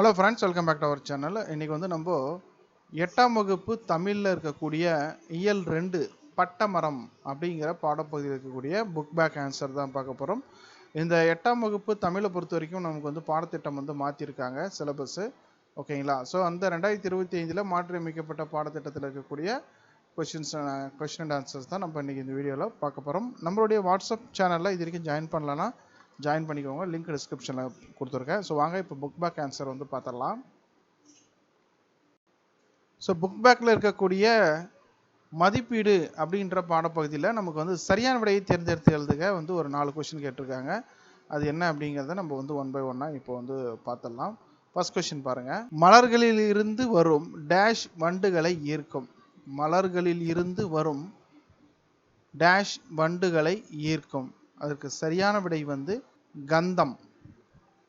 Hello friends welcome back to our channel இன்றைக்கி வந்து நம்ம எட்டாம் வகுப்பு தமிழில் இருக்கக்கூடிய இயல் ரெண்டு பட்டமரம் அப்படிங்கிற பாடப்பகுதியில் இருக்கக்கூடிய புக் பேக் ஆன்சர் தான் பார்க்க போகிறோம் இந்த எட்டாம் வகுப்பு தமிழை பொறுத்த வரைக்கும் நமக்கு வந்து பாடத்திட்டம் வந்து மாற்றிருக்காங்க சிலபஸ்ஸு ஓகேங்களா ஸோ அந்த ரெண்டாயிரத்தி இருபத்தி ஐந்தில் மாற்றியமைக்கப்பட்ட பாடத்திட்டத்தில் இருக்கக்கூடிய கொஷின்ஸ் கொஷின் அண்ட் ஆன்சர்ஸ் தான் நம்ம இன்றைக்கி இந்த வீடியோவில் பார்க்க போகிறோம் நம்மளுடைய வாட்ஸ்அப் சேனலில் இது வரைக்கும் ஜாயின் பண்ணலன்னா ஜாயின் பண்ணிக்கோங்க. லிங்க் டிஸ்கிரிப்ஷனில் கொடுத்துருக்கேன். ஸோ வாங்க இப்போ புக் பேக் ஆன்சர் வந்து பார்த்துடலாம். ஸோ புக் பேக்கில் இருக்கக்கூடிய மதிப்பீடு அப்படின்ற பாடப்பகுதியில் நமக்கு வந்து சரியான விடையை தேர்ந்தெடுத்து எழுதுக வந்து ஒரு நாலு கொஷின் கேட்டிருக்காங்க. அது என்ன அப்படிங்கிறத நம்ம வந்து ஒன் பை ஒன்னாக இப்போ வந்து பார்த்துடலாம். ஃபர்ஸ்ட் கொஷின் பாருங்கள் மலர்களில் இருந்து வரும் டேஷ் வண்டுகளை ஈர்க்கும். மலர்களில் இருந்து வரும் டேஷ் வண்டுகளை ஈர்க்கும். அதற்கு சரியான விடை வந்து கந்தம்.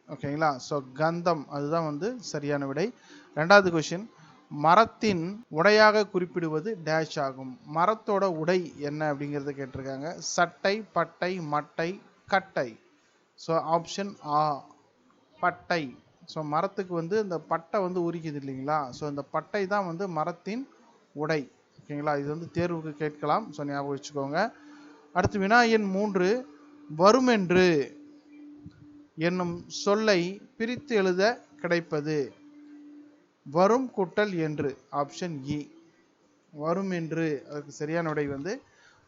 ஓகேங்களா? ஸோ கந்தம் அதுதான் வந்து சரியான விடை. ரெண்டாவது கொஷின் மரத்தின் உடையாக குறிப்பிடுவது டேஷ் ஆகும். மரத்தோட உடை என்ன அப்படிங்கிறத கேட்டிருக்காங்க. சட்டை பட்டை மட்டை கட்டை. ஸோ ஆப்ஷன் ஆ பட்டை. ஸோ மரத்துக்கு வந்து இந்த பட்டை வந்து உரிக்குது இல்லைங்களா? ஸோ இந்த பட்டை தான் வந்து மரத்தின் உடை. ஓகேங்களா? இது வந்து தேர்வுக்கு கேட்கலாம். ஸோ ஞாபகம் வச்சுக்கோங்க. அடுத்து வினா எண் மூன்று வருமென்று என்னும் சொல்லை பிரித்து எழுத கிடைப்பது. வரும் குட்டல் என்று ஆப்ஷன் இ e. வரும் என்று அதுக்கு சரியான விடை வந்து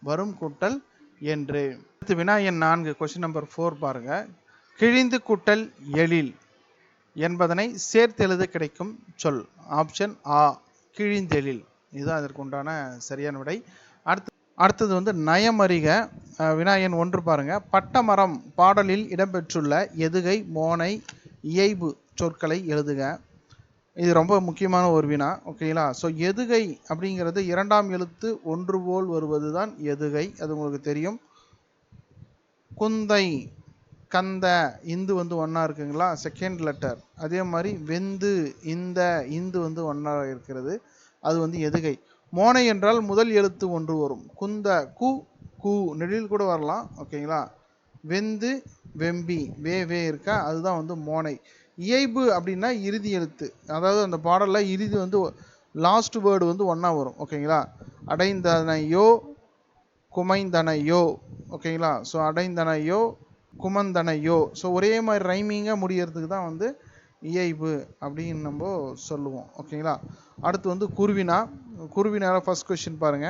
வரும் குட்டல் என்று. அடுத்து வினா எண் நான்கு கொஸ்டின் நம்பர் ஃபோர் பாருங்க. கிழிந்து குட்டல் எழில் என்பதனை சேர்த்து எழுத கிடைக்கும் சொல். ஆப்ஷன் ஆ கிழிந்தெழில் இதுதான் அதற்கு உண்டான சரியான விடை அடுத்து அடுத்தது வந்து நயமறிக விநாயகன் ஒன்று பாருங்க. பட்டமரம் பாடலில் இடம்பெற்றுள்ள எதுகை மோனை இயைபு சொற்களை எழுதுக. இது ரொம்ப முக்கியமான ஒரு வினா ஓகேங்களா ஸோ எதுகை அப்படிங்கிறது இரண்டாம் எழுத்து ஒன்று போல் வருவது தான் எதுகை அது உங்களுக்கு தெரியும். குந்தை கந்த இந்து வந்து ஒன்றா இருக்குங்களா? செகண்ட் லெட்டர் அதே மாதிரி வெந்து இந்த இந்து வந்து ஒன்றா இருக்கிறது. அது வந்து எதுகை. மோனை என்றால் முதல் எழுத்து ஒன்று வரும். குந்த கு கு நெடில் கூட வரலாம். ஓகேங்களா வெந்து வெம்பி வே வே இருக்கா? அதுதான் வந்து மோனை. இயைபு அப்படின்னா இறுதி எழுத்து. அதாவது அந்த பாடலில் இறுதி வந்து லாஸ்ட் வேர்டு வந்து ஒன்றா வரும். ஓகேங்களா அடைந்தனையோ குமைந்தனையோ. ஓகேங்களா ஸோ அடைந்தனையோ குமந்தனையோ. ஸோ ஒரே மாதிரி ரைமிங்காக முடியறதுக்கு தான் வந்து இயைபு அப்படின்னு நம்ம சொல்லுவோம். ஓகேங்களா? அடுத்து வந்து குருவினா குருவினால ஃபர்ஸ்ட் கொஸ்டின் பாருங்க.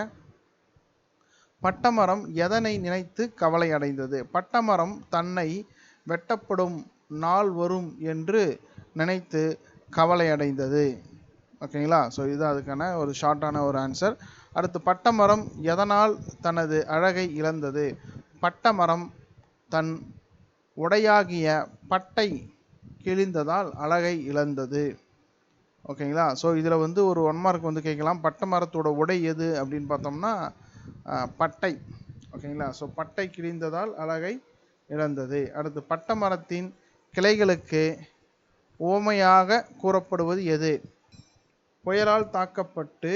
பட்டமரம் எதனை நினைத்து கவலை அடைந்தது? பட்டமரம் தன்னை வெட்டப்படும் நாள் வரும் என்று நினைத்து கவலை அடைந்தது. ஓகேங்களா? ஸோ இதுதான் அதுக்கான ஒரு ஷார்ட்டான ஒரு ஆன்சர் அடுத்து பட்டமரம் எதனால் தனது அழகை இழந்தது? பட்டமரம் தன் உடையாகிய பட்டை கிழிந்ததால் அழகை இழந்தது. ஓகேங்களா? ஸோ இதில் வந்து ஒரு ஒன் மார்க் வந்து கேட்கலாம். பட்டை மரத்தோட உடை எது அப்படின்னு பார்த்தோம்னா பட்டை. ஓகேங்களா? ஸோ பட்டை கிழிந்ததால் அழகை இழந்தது. அடுத்து பட்டை மரத்தின் கிளைகளுக்கு ஓமையாக கூறப்படுவது எது? புயலால் தாக்கப்பட்டு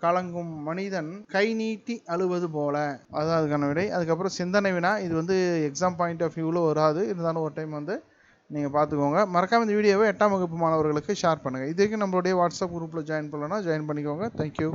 கலங்கும் மனிதன் கை நீட்டி அழுவது போல. அதுதான் அதுக்கான விடை. அதுக்கப்புறம் சிந்தனை வினா. இது வந்து எக்ஸாம் பாயிண்ட் ஆஃப் வியூவில் வராது. இருந்தாலும் ஒரு டைம் வந்து நீங்கள் பார்த்துக்கோங்க மறக்காமல் இந்த வீடியோவை எட்டாம் வகுப்பு மாணவர்களுக்கு ஷேர் பண்ணுங்கள் இது வரைக்கும் நம்மளுடைய வாட்ஸ்அப் குரூப்பில் ஜாயின் பண்ணலன்னா ஜாயின் பண்ணிக்கோங்க. தேங்க்யூ